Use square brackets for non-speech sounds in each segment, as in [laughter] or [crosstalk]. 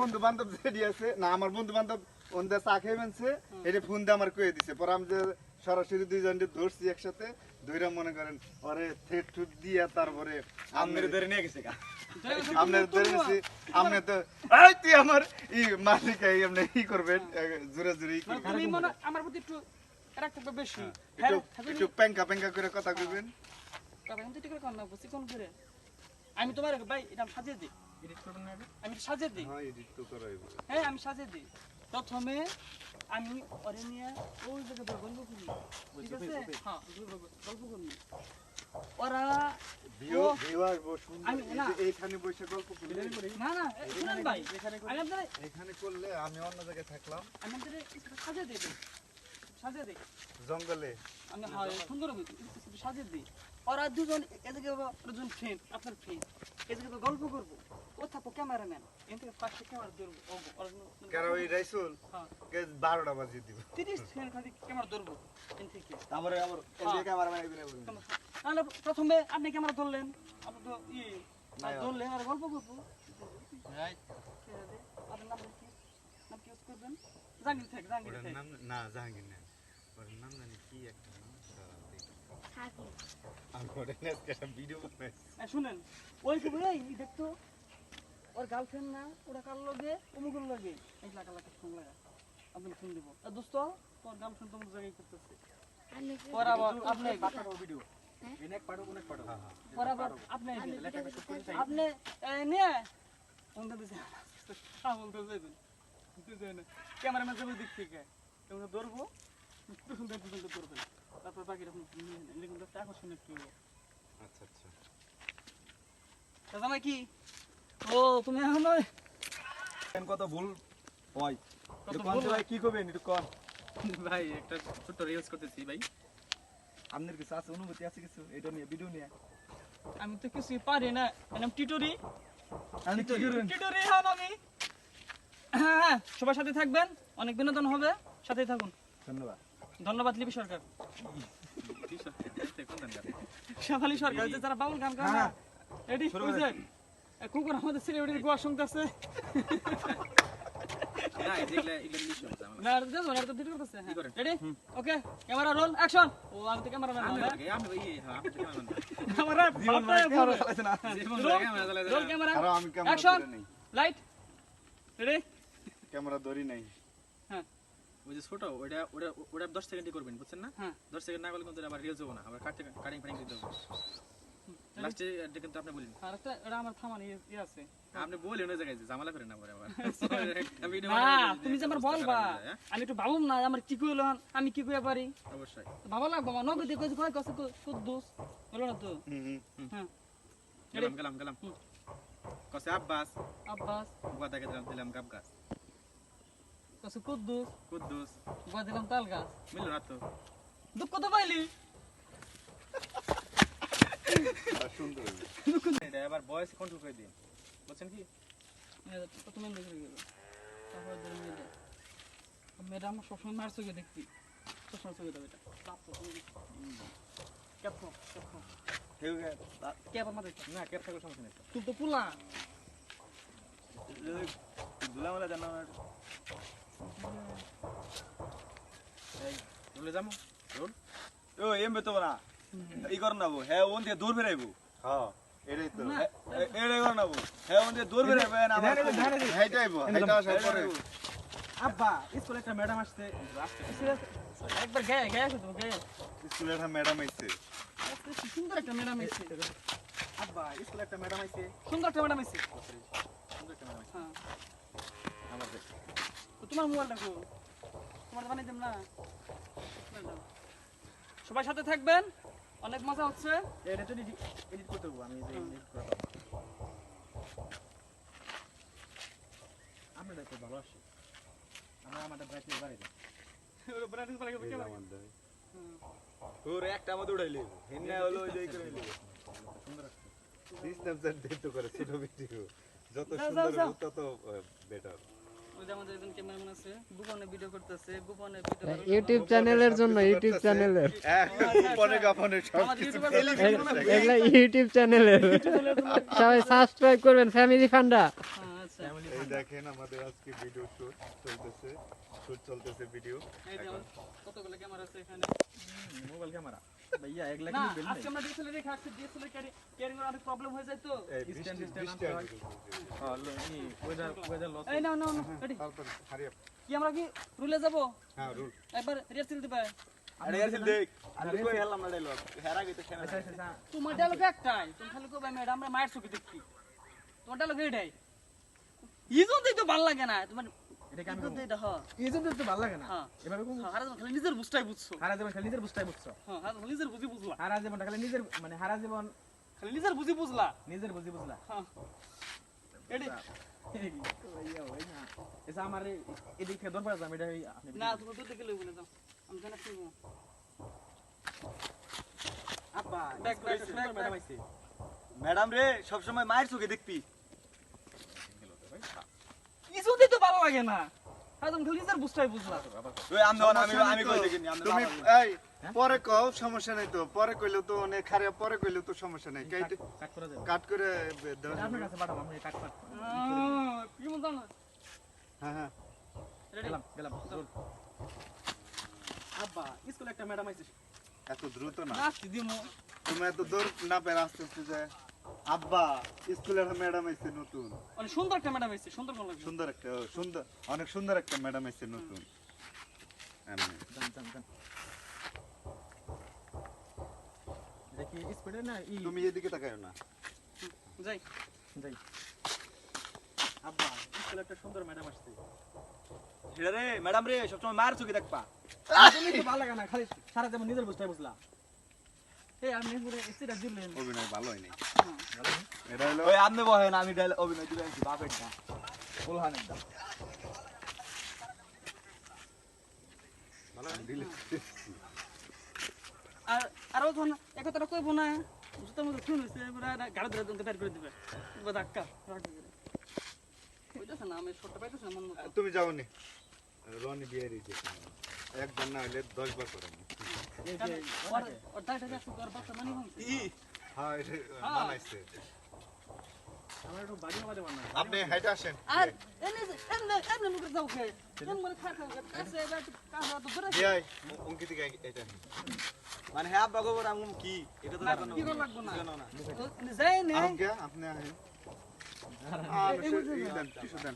বন্ধু বান্ধব যেডি আছে না আমার বন্ধু বান্ধব ওন্দে চা খেয়ে মানছে এটা ফোন দিয়ে আমার কয়ে দিছে। পরে আমি যে সরাসরি দুইজন ধরছি একসাথে দুইরা মনে করেন ওরে থেট টুট দিয়ে তারপরে আমনের ধরে নিয়ে গেছে গা। আপনি ধরে নিছি আপনি তো এই তুই আমার ই মালিক এই আপনি ই করবেন জোরে জোরে ই মানে করবেন। তুমি মনে আমার প্রতি একটু বেশি। একটু হ্যাঁ প্যাঙ্কা প্যাঙ্কা করে কথা কইবেন। তবে আমি ঠিক করে কর না বুঝছি কোন করে আমি তোমার ভাই এটা সাজিয়ে দিই? আমি সাজিয়ে দিই। হ্যাঁ আমি সাজিয়ে দিই। প্রথমে আমি ওরে নিয়ে ওই জায়গায় গল্প করি। ঠিক আছে? হ্যাঁ গল্প করি। ওরা ভিউ ও, ভিউ আসব সুন্দর। আমি- না। যে বসে গল্প করলে না না শুনেন ভাই। আমি আপনার এখানে করলে আমি অন্য জায়গায় থাকলাম। আমি আপনার সাজিয়ে দিই। সাজিয়ে দিই। জঙ্গলে। আমি হয় সুন্দর সাজিয়ে দিই। ওরা দুজন এদিকে দুজন ফ্রেন্ড আপনার ফ্রেন্ড এদিকে তো গল্প করব। ও থাকব ক্যামেরাম্যান এখান থেকে ফার্স্টে ক্যামেরা ধরবো। কারণ ওই রাইসুল? হ্যাঁ। বারোটা বাজিয়ে দিব। তিরিশ সেকেন্ড খালি ক্যামেরা ধরবো। এখান থেকে। তারপরে আবার। এদিকে ক্যামেরা এদিকে বলবেন। তাহলে প্রথমে আপনি ক্যামেরা ধরলেন। আপনি তো ই না, ধরলেন আর গল্প করব। ভাই, আপনার নাম কি? নাম কি ইউজ করবেন? জাঙ্গির থেকে থেকে নাম না জাহাঙ্গীর না ওর নাম জানি কি একটা। শুনেন ওই কি বলে দেখতো ওর গার্লফ্রেন্ড না ওরা কার লগে? অমুকের লগে। এই লাগা লাগা ফোন লাগা আপনি ফোন দিব। দোস্ত তোর গার্লফ্রেন্ড তোমার জায়গায় করতেছে। পর আবার আপনি ভিডিও। এনে এক পাঠাবো, কোনে এক আবার আপনি আপনি নিয়ে। ফোন দিতে বলতে যাবেন ক্যামেরাম্যান যাবে দিক থেকে। কেমন ধরবো? সুন্দর সুন্দর ধরবেন। তারপর নিয়ে নেন এরকম একটা আকর্ষণ একটু আচ্ছা আচ্ছা। দাদা কি? ও তুমি এখন ওই কেন কত ভুল? হয় কত একটু ভুল ভাই, কি করবেন একটু কন? ভাই একটা ছোট্ট রিলস করতেছি ভাই। আপনার কিছু আছে অনুভূতি আছে কিছু? এটা নিয়ে ভিডিও নিয়ে। আমি তো কিছুই পারি না। এরকম টিটুরি। আপনি কি করবেন টিটুরি হন আমি হ্যাঁ হ্যাঁ সবার সাথে থাকবেন। অনেক বিনোদন হবে। সাথেই থাকুন। ধন্যবাদ। ধন্যবাদ লিপি সরকার? শেফালি সরকার যে যারা বাউল গান গায় না হ্যাঁ। এডি শুরু ওই যে করেন। এ, কুকুর আমাদের সিলেটের গোয়া শুনতেছে। ওকে ক্যামেরা রোল অ্যাকশন ও আমি তো হ্যাঁ। Camera camera light ready camera ধরি নাই। হ্যাঁ। ওই যে ছোট, ওইটা- ওটা- ওটা 10 সেকেন্ডই করবেন, বুঝছেন না? হ্যাঁ 10 সেকেন্ড না করলে কিন্তু আবার হব না, আবার cutting- cutting ফাটিং দিতে হবে। এ এটা কিন্তু আপনি বলেন। আর একটা এটা আমার থামান ইয়ে ইয়ে আছে আপনি বলেন ওই জায়গায় ঝামেলা করেন [laughs] [laughs] না পরে আবার। না তুমি যে আমার বলবা হ্যাঁ? আমি একটু ভাবুম না আমার কি কইল আমি কি কইয়া পারি অবশ্যই। ভাবা লাগবো আমার নগদ দিয়ে কইছে কয় বলো না তো হুম হুম হ্যাঁ গেলাম, গেলাম, গেলাম। কসে আব্বাস, আব্বাস গোয়াদাকে দিলাম- দিলাম গাব গাছ। কছে কুদ্দুস কুদ্দুস, গয়া দিলাম তাল গাছ মিললো না তো। দুঃখ তো পাইলি সুন্দর। এটা আবার voice control করে দিন। বুঝছেন কি? প্রথমে দেখে গেল তারপরে ধরে মেয়ে দেয় মেয়েটা আমার সবসময় মার চোখে দেখছি সবসময় চোখে দেবে এটা ক্যাপকো ক্যাপকো ক্যাপ আমার না, cap থাকলে সমস্যা নেই। তুই তো পুলা দুলামালা জানো রুলে যাব? রুল? ও এম বেতো না ই কর নাবো হ্যাঁ ওন থেকে দূর বেরাইবো হ্যাঁ এটাই তো না এড়ে কর নাবো হ্যাঁ ওন থেকে দূর বেরাইবো না আমার হাইটা আইবো হাইটা আসার পরে আব্বা স্কুলে একটা ম্যাডাম আসছে একবার গায়ে গায়ে আছে তো গায়ে স্কুলে একটা ম্যাডাম আইছে সুন্দর একটা ম্যাডাম এসছে আব্বা স্কুলে একটা ম্যাডাম আইছে সুন্দর একটা ম্যাডাম এসছে সুন্দর একটা নাম আছে। হ্যাঁ আমার দেখ। তো তোমার তোমার দেব না। সবাই সাথে থাকবেন। অনেক মজা হচ্ছে। এটা তো এডিট করতে হব, আমি যে edit করব। আপনারা ভালো আসে। আমার আমাদের brightness বাড়াই দেন। ওর একটা মতো উড়াইলে হিন্না হলো ওই যে করে নিলো। সুন্দর আসছে। স্ন্যাপচ্যাট দিয়ে তো করে ছোট ভিডিও যত সুন্দর তত বেটার ওই যে আমাদের একজন ক্যামেরাম্যান আছে গোপনে ভিডিও করতেছে গোপনে ভিডিও ইউটিউব চ্যানেলের জন্য ইউটিউব চ্যানেলের পরে গাপনে সব আমাদের কিছু ইউটিউবার এগুলা ইউটিউব চ্যানেলের সবাই সাবস্ক্রাইব করবেন ফ্যামিলি ফান্ডা হ্যাঁ আচ্ছা। এই দেখেন আমাদের আজকে ভিডিও শুট চলতেছে শুট চলতেছে ভিডিও এই যে আমার কতগুলো ক্যামেরা আছে এখানে? মোবাইল ক্যামেরা ভাইয়া এগুলা না কি বেল আজকে আমরা ডিএসএলআর রেখে আসছি ডিএসএলআর ক্যারি ক্যারিং অনেক প্রবলেম হয়ে যায় তো। Stand, stand বৃষ্টি আনতে ওয়েদার ওয়েদার লস এই নাও নাও রেডি। তারপর হারিয়ে কি আমরা কি রুলে যাব? হ্যাঁ রুল। একবার রিহার্সাল দিবা। আরে ইয়াসিন দেখ। আমি কই হেলাম না ডাইলগ হেরা গইতে কেন আচ্ছা আচ্ছা তোমার ডায়লগ একটাই। তুমি খালি কবে ম্যাডাম আমরা মায়ের চোখে দেখছি তোমার ডায়লগ এটাই ইজন দিতে ভালো লাগে না। তোমার হ্যাঁ। এই জন্য তো ভালো লাগে না। হ্যাঁ। খালি নিজের বুঝটাই বুঝছ। হারা জীবন খালি নিজের বুঝটাই বুঝছ। হ্যাঁ হারা নিজের বুঝি বুঝলা। হারা জীবন খালি নিজের মানে হারা জীবন খালি নিজের বুঝি বুঝলা। নিজের বুঝি বুঝলা। হ্যাঁ। এডি। ভাইয়া ভাই না এসা আমার এদিক থেকে দরবার যাম এটা না তুমি আমি জানা কি ম্যাডাম রে সব সময় মায়ের চোখে দেখবি ইজন দিতে ভালো লাগে না। হারা যখন খালি নিজের বুঝটাই বুঝলা। ওই আমি আমি আমি কই দেখি আমি তুমি এই পরে কও সমস্যা নাই তো। পরে কইলেও তো অনেক খারাপ পরে কইলেও তো সমস্যা নাই। কাট করা যাবে কাট করে এটা আপনার কাছে পাঠাবো আমি কাট কাট কি মন জানো হ্যাঁ হ্যাঁ। গেলাম গেলাম আব্বা স্কুলে একটা ম্যাডাম আইছে। এত দ্রুত না? দিমু। তুমি এত দূর না পেরে আস্তে আস্তে যায় আব্বা স্কুলের ম্যাডাম নতুন। অনেক সুন্দর একটা ম্যাডাম এসেছে সুন্দর কোন সুন্দর একটা সুন্দর অনেক সুন্দর একটা ম্যাডাম নতুন। এমনি। জান জান জান এটা স্পিডে না ই? তুমি এদিকে তাকাও না। যাই। যাই। আব্বা স্কুলে একটা সুন্দর ম্যাডাম আসছে। রে ম্যাডাম রে সব সময় মায়ের চোখে দেখবা। তুমি তো ভালো লাগে না? খালি সারা যেমন নিজের বুঝতে বুঝলা। এই আপনি পুরো এসিটা দিলেন। অভিনয় ভালো হয়নি। হ্যাঁ। এটা হলো ওই আপনি বহেন আমি ডাইলগ অভিনয় দিবেন বাপের না ফুলহানের দা দিলে আর আর ধন এক কথাটা কইবো না জুতার মধ্যে খুন হইছে পুরা গাড়ি ধরে বের করে দিবে। ধাক্কা। না আমি ছোট পাইতেছে না মন তুমি যাও নি রনি বিয়ে দিয়েছে। একবার না হলে দশ বার করে এই কেন? যে ওর ওর দাইটা যাচ্ছে তোর বাচ্চা মানি হ্যাঁ এটা হ্যাঁ। মানাইছে আমার একটু বাড়ি মাঝে বানা আপনি হাইটা আসেন। আর এনে এমনে এমনে নুকে যাও কে। এমন খা খা কাছে কাছে তো ধরে বিয়াই অঙ্কিত এটা মানে হ্যাঁ আব্বা গোবর আমি কি? এটা তো না, কি করে লাগবো না? জানো না। যাই আপনি ই দেন টিস্যু দেন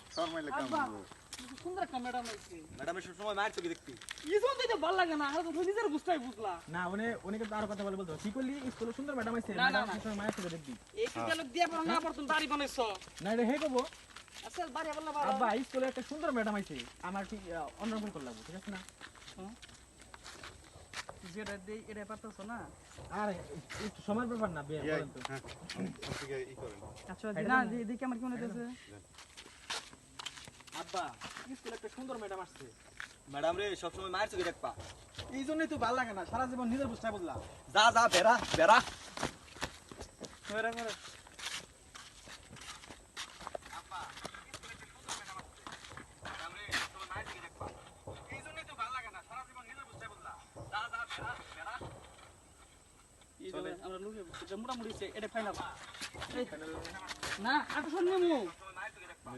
সুন্দর একটা ম্যাডাম আইছে ম্যাডামের সব সময় মায়ের চোখে দেখবি ইজন দিতে ভালো লাগে না আর তো নিজের বুঝতাই বুঝলা। না উনি উনি আরও কথা বলে বলতো কি করলি? স্কুলে সুন্দর ম্যাডাম আইছে না, না, ম্যাডাম মায়ের সাথে দেখবি। এই কি গেল দিয়া পর না পর বাড়ি বানাইছো। না এটা হে কবো আচ্ছা বাড়ি বললা বাবা আব্বা স্কুলে একটা সুন্দর ম্যাডাম আইছে আমার কি অন্যরকম করে লাগবে ঠিক আছে না? যেটা দেই এটা পারতেছো না? আর একটু সময়ের ব্যাপার না বিয়ে বলেন তো। হ্যাঁ আচ্ছা না দেখি আমার কেমন হইতেছে। আব্বা স্কুলে একটা সুন্দর ম্যাডাম আসছে। ম্যাডাম রে সব সময় মায়ের চোখে দেখবা। এই জন্যই তো ভালো লাগে না সারা জীবন নিজের বুঝতে বুঝলা যা যা বেড়া বেড়া। মেরে মেরে আমরা লুকে মোটামুটি এটা ফাইনাল না আকর্ষণ নেমু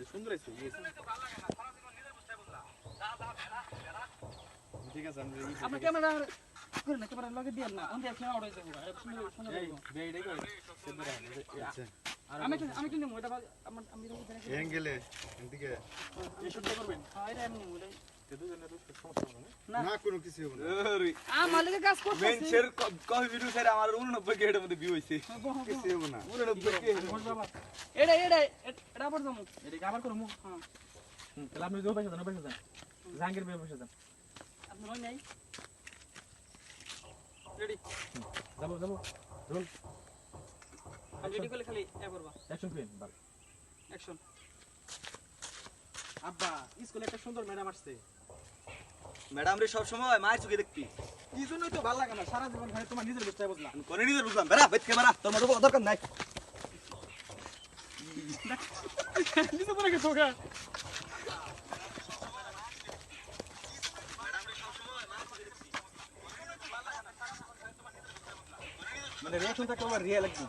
সুন্দর আছে ঠিক আছে আমি আপনার ক্যামেরা করে না ক্যামেরা লগে দিয়ে না অন্ধে ক্যামেরা সুন্দর সুন্দর এই। করে আচ্ছা আমি আমি কি নেমু এটা আমি অ্যাঙ্গেলে এদিকে এই শুটটা করবেন হ্যাঁ এটা আমি এটাই। তে দুজনের সমস্যা না। না। কোনো কিছু হবে না। আমার লেগে কাজ করতেছি। মেনসের কফি ভিডিও স্যার আমার 89 কে এর মধ্যে ভিউ হইছে। কিছু হবে না। 89 কে এটা এটা এটা আবার যাব এটাকে আবার করমু হ্যাঁ। তাহলে আপনি দুই পয়সা দেন পয়সা দেন জাহাঙ্গীর বিয়ে পয়সা দেন আপনি নাই। রেডি। যাব যাব। রোল রেডি করলে খালি এ করবা। অ্যাকশন কুইন বাল অ্যাকশন আব্বা স্কুলে একটা সুন্দর ম্যাডাম আসছে। ম্যাডাম রে সব সময় মায়ের চোখে দেখতি এই জন্যই তো ভালো লাগে না সারা জীবন খালি তোমার নিজের বুঝতে বুঝলাম। করে নিজের বুঝলাম বেড়া বেদ বেড়া তোর মতো দরকার নাই। মানে রিয়াকশনটা কেমন রিয়েল একদম